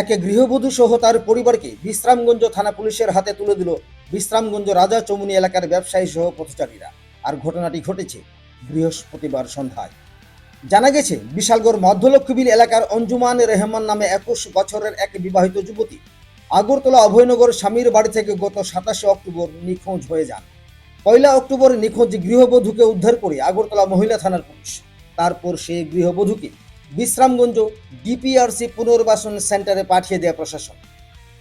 এক গৃহবধূ সহ তার পরিবারকে বিশ্রামগঞ্জ থানা পুলিশের হাতে তুলে দিল বিশ্রামগঞ্জ রাজা চমুনি এলাকার ব্যবসায়ী সহ পথচারীরা। আর ঘটনাটি ঘটেছে বৃহস্পতিবার সন্ধ্যায়। জানা গেছে, বিশালগড় মধ্যলক্ষ্মীবিল এলাকার অঞ্জুমান রেহমান নামে একুশ বছরের এক বিবাহিত যুবতী আগরতলা অভয়নগর স্বামীর বাড়ি থেকে গত সাতাশে অক্টোবর নিখোঁজ হয়ে যান। পয়লা অক্টোবর নিখোঁজ গৃহবধূকে উদ্ধার করে আগরতলা মহিলা থানার পুলিশ। তারপর সেই গৃহবধূকে বিশ্রামগঞ্জ ডিপিআরসি পুনর্বাসন সেন্টারে পাঠিয়ে দেয় প্রশাসন।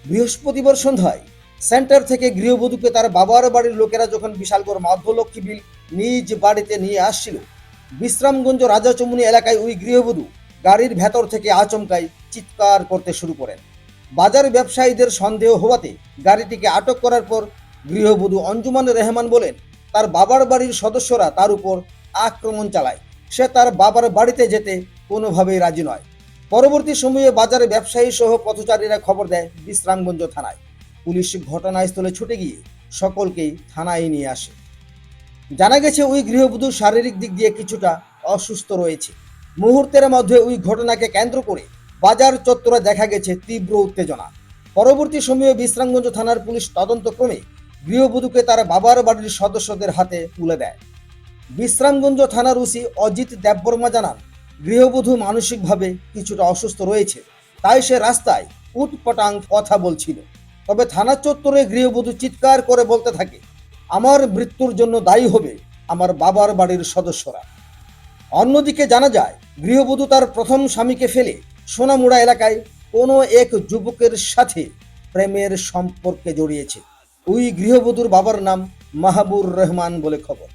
বৃহস্পতিবার সন্ধ্যায় সেন্টার থেকে গৃহবধূকে তার বাবার বাড়ির লোকেরা যখন বিশালগড় মধ্যলক্ষ্মী বিল নিজ বাড়িতে নিয়ে আসছিল, বিশ্রামগঞ্জ রাজাচমুনি এলাকায় ওই গৃহবধূ গাড়ির ভেতর থেকে আচমকাই চিৎকার করতে শুরু করেন। বাজার ব্যবসায়ীদের সন্দেহ হওয়াতে গাড়িটিকে আটক করার পর গৃহবধূ অঞ্জুমান রেহমান বলেন, তার বাবার বাড়ির সদস্যরা তার উপর আক্রমণ চালায়। সে তার বাবার বাড়িতে যেতে কোনোভাবেই রাজি নয়। পরবর্তী সময়ে বাজারে ব্যবসায়ী সহ পথচারীরা খবর দেয়, বিশ্রামগঞ্জ থানায়। পুলিশ ঘটনাস্থলে ছুটে গিয়ে সকলকেই থানায় নিয়ে আসে। জানা গেছে, ওই গৃহবধূ শারীরিক দিক দিয়ে কিছুটা অসুস্থ রয়েছে। মুহূর্তের মধ্যে ওই ঘটনাকে কেন্দ্র করে বাজার চত্বরে দেখা গেছে তীব্র উত্তেজনা। পরবর্তী সময়ে বিশ্রামগঞ্জ থানার পুলিশ তদন্ত ক্রমে গৃহবধূকে তার বাবার বাড়ির সদস্যদের হাতে তুলে দেয়। বিশ্রামগঞ্জ থানার ওসি অজিত দেববর্মা জানান গৃহবধূ মানসিকভাবে কিছুটা অসুস্থ রয়েছে, তাই সে রাস্তায় উটপটাং কথা বলছিল। তবে থানা চত্বরে গৃহবধূ চিৎকার করে বলতে থাকে, আমার মৃত্যুর জন্য দায়ী হবে আমার বাবার বাড়ির সদস্যরা। অন্যদিকে জানা যায়, গৃহবধূ তার প্রথম স্বামীকে ফেলে সোনামুড়া এলাকায় কোনো এক যুবকের সাথে প্রেমের সম্পর্কে জড়িয়েছে। ওই গৃহবধূর বাবার নাম মাহাবুর রহমান বলে খবর।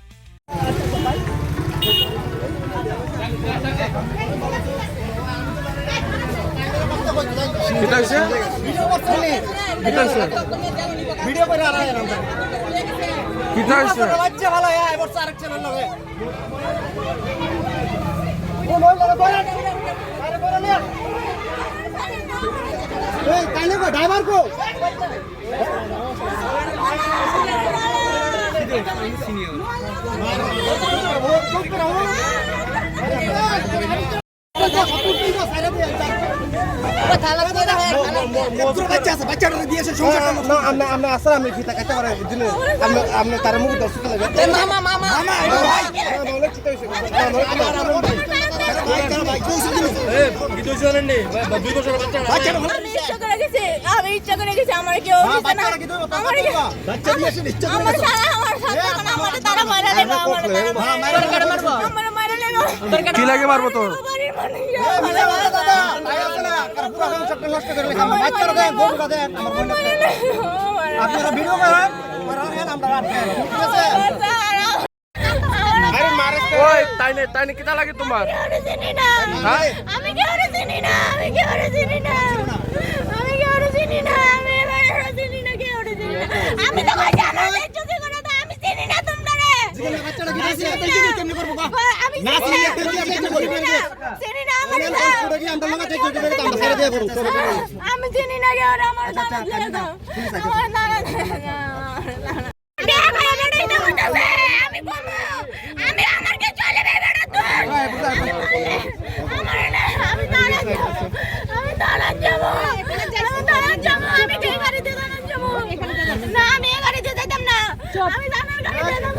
এই কাইলে কো ড্রাইভার কো বাচ্চা আমি ইচ্ছা করে গেছি আমার কেউ আমার আমার তারা মারা আমার কি লাগে মারবো তোর? আপনারা ভিডিও করেন। ওই তাইনে তাইনে কিটা লাগে তোমার? হ্যাঁ আমি কেউ চিনি না আমি কেউ চিনি না আমি কেউ চিনি না আমি এবার চিনি না কেউ চিনি না আমি তো কই জানো না চুকি করে তো আমি চিনি না তোমরা রে বাচ্চাটা কি দিয়েছে তাই কি কেমনে করব বা আমি চিনি না আমার দিয়ে দাও। আমার দাদা আমি আমি আমার কে চলে বেড়া আমি আমি যাব আমি যাব আমি কে গাড়িতে দাঁড়ান যাব না আমি এই গাড়িতে যেতাম না। আমি দাঁড়ান গাড়িতে যাব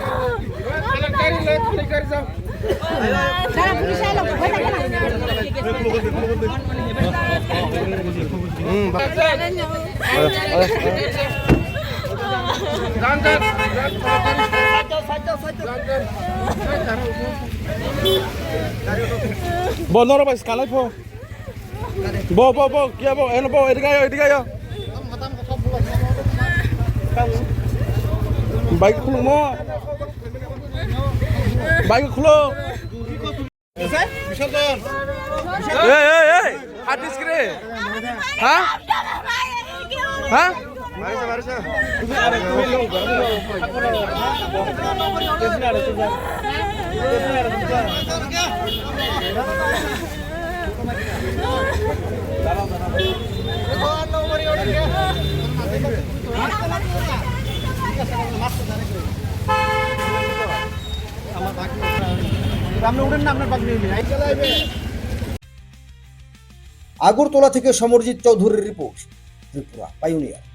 বন্ধর ভাই কালাই ফো। বো বো বো কি বো এনো বো এদিকে আয় এদিকে আয়। বাইক বাইক খুলো। এই এই এই হাটিস করে হ্যাঁ? হ্যাঁ? আগরতলা থেকে সমরজিৎ চৌধুরীর রিপোর্ট ত্রিপুরা পাইওনিয়ার